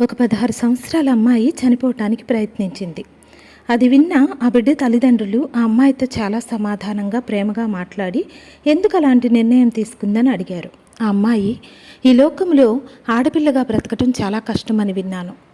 ఒక పదహారు సంవత్సరాల అమ్మాయి చనిపోవటానికి ప్రయత్నించింది. అది విన్న ఆ బిడ్డ తల్లిదండ్రులు ఆ అమ్మాయితో చాలా సమాధానంగా ప్రేమగా మాట్లాడి ఎందుకు అలాంటి నిర్ణయం తీసుకుందని అడిగారు. ఆ అమ్మాయి ఈ లోకంలో ఆడపిల్లగా బ్రతకటం చాలా కష్టమని విన్నాను.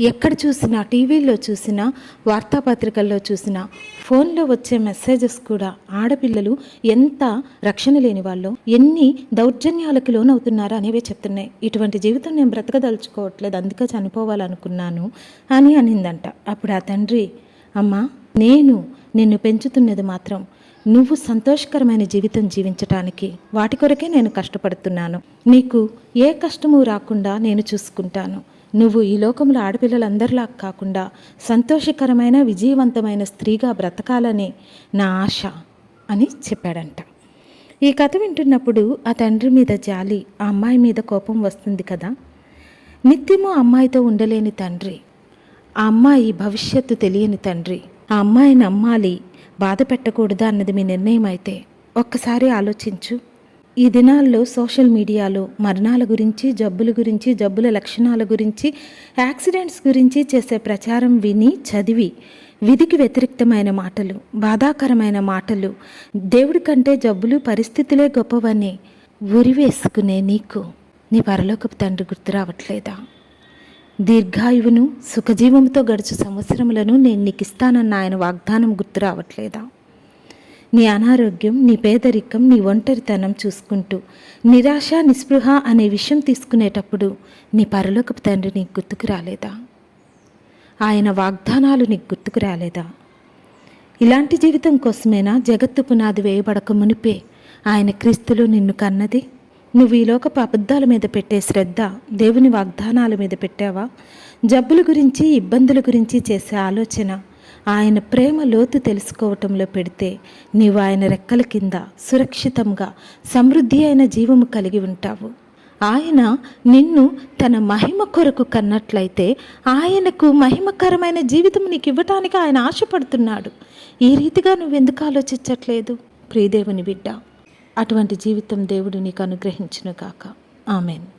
ఎక్కడ చూసినా టీవీల్లో చూసినా వార్తాపత్రికల్లో చూసినా ఫోన్లో వచ్చే మెసేజెస్ కూడా ఆడపిల్లలు ఎంత రక్షణ లేని వాళ్ళు ఎన్ని దౌర్జన్యాలకు లోనవుతున్నారో అనేవే చెప్తున్నాయి. ఇటువంటి జీవితం నేను బ్రతకదలుచుకోవట్లేదు అందుకే చనిపోవాలనుకున్నాను అని అనిందంట. అప్పుడు ఆ తండ్రి అమ్మా నేను నిన్ను పెంచుతున్నది మాత్రం నువ్వు సంతోషకరమైన జీవితం జీవించటానికి వాటి కొరకే నేను కష్టపడుతున్నాను. నీకు ఏ కష్టము రాకుండా నేను చూసుకుంటాను. నువ్వు ఈ లోకంలో ఆడపిల్లలందరిలా కాకుండా సంతోషకరమైన విజయవంతమైన స్త్రీగా బ్రతకాలని నా ఆశ అని చెప్పాడంట. ఈ కథ వింటున్నప్పుడు ఆ తండ్రి మీద జాలి ఆ అమ్మాయి మీద కోపం వస్తుంది కదా? నిత్యము అమ్మాయితో ఉండలేని తండ్రి ఆ అమ్మాయి భవిష్యత్తు తెలియని తండ్రి ఆ అమ్మాయిని నమ్మాలి బాధ పెట్టకూడదా అన్నది మీ నిర్ణయం అయితే ఒక్కసారి ఆలోచించు. ఈ దినాల్లో సోషల్ మీడియాలో మరణాల గురించి జబ్బుల గురించి జబ్బుల లక్షణాల గురించి యాక్సిడెంట్స్ గురించి చేసే ప్రచారం విని చదివి విధికి వ్యతిరేక్తమైన మాటలు బాధాకరమైన మాటలు దేవుడి కంటే జబ్బులు పరిస్థితులే గొప్పవని ఉరివేసుకునే నీకు నీ పరలోకపు తండ్రి గుర్తు రావట్లేదా? దీర్ఘాయువును సుఖజీవంతో గడుచు సంవత్సరములను నేను నీకు ఇస్తానన్న ఆయన వాగ్దానం గుర్తు రావట్లేదా? నీ అనారోగ్యం నీ పేదరికం నీ ఒంటరితనం చూసుకుంటూ నిరాశ నిస్పృహ అనే విషయం తీసుకునేటప్పుడు నీ పరలోకపు తండ్రి నీకు గుర్తుకు రాలేదా? ఆయన వాగ్దానాలు నీకు గుర్తుకు రాలేదా? ఇలాంటి జీవితం కోసమేనా జగత్తు పునాది వేయబడక మునిపే ఆయన క్రీస్తులు నిన్ను కన్నది? నువ్వు ఈ లోకపు అబద్ధాల మీద పెట్టే శ్రద్ధ దేవుని వాగ్దానాల మీద పెట్టావా? జబ్బుల గురించి ఇబ్బందుల గురించి చేసే ఆలోచన ఆయన ప్రేమ లోతు తెలుసుకోవటంలో పెడితే నీవు ఆయన రెక్కల కింద సురక్షితంగా సమృద్ధి అయిన జీవము కలిగి ఉంటావు. ఆయన నిన్ను తన మహిమ కొరకు కన్నట్లయితే ఆయనకు మహిమకరమైన జీవితం నీకు ఇవ్వటానికి ఆయన ఆశపడుతున్నాడు. ఈ రీతిగా నువ్వెందుకు ఆలోచించట్లేదు? ప్రియదేవుని బిడ్డ అటువంటి జీవితం దేవుడు నీకు అనుగ్రహించును కాక ఆమెను.